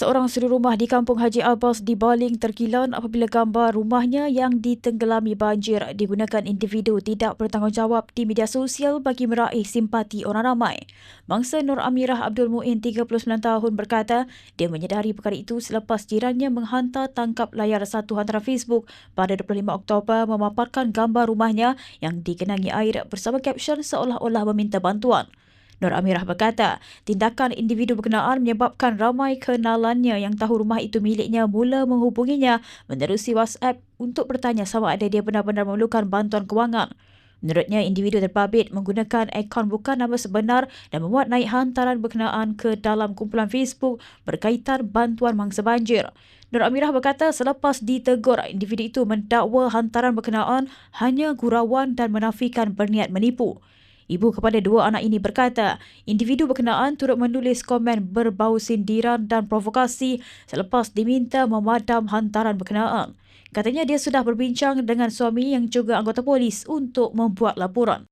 seorang suri rumah di Kampung Haji Abbas di Baling terkilan apabila gambar rumahnya yang ditenggelami banjir digunakan individu tidak bertanggungjawab di media sosial bagi meraih simpati orang ramai. Bangsa Nur Amirah Abdul Muin 39 tahun berkata dia menyedari perkara itu selepas jirannya menghantar tangkap layar satu hantaran Facebook pada 25 Oktober memaparkan gambar rumahnya yang dikenangi air bersama kapsion seolah-olah meminta bantuan. Nur Amirah berkata, tindakan individu berkenaan menyebabkan ramai kenalannya yang tahu rumah itu miliknya mula menghubunginya menerusi WhatsApp untuk bertanya sama ada dia benar-benar memerlukan bantuan kewangan. Menurutnya, individu terbabit menggunakan akaun bukan nama sebenar dan memuat naik hantaran berkenaan ke dalam kumpulan Facebook berkaitan bantuan mangsa banjir. Nur Amirah berkata selepas ditegur, individu itu mendakwa hantaran berkenaan hanya gurauan dan menafikan berniat menipu. Ibu kepada dua anak ini berkata, individu berkenaan turut menulis komen berbau sindiran dan provokasi selepas diminta memadam hantaran berkenaan. Katanya dia sudah berbincang dengan suami yang juga anggota polis untuk membuat laporan.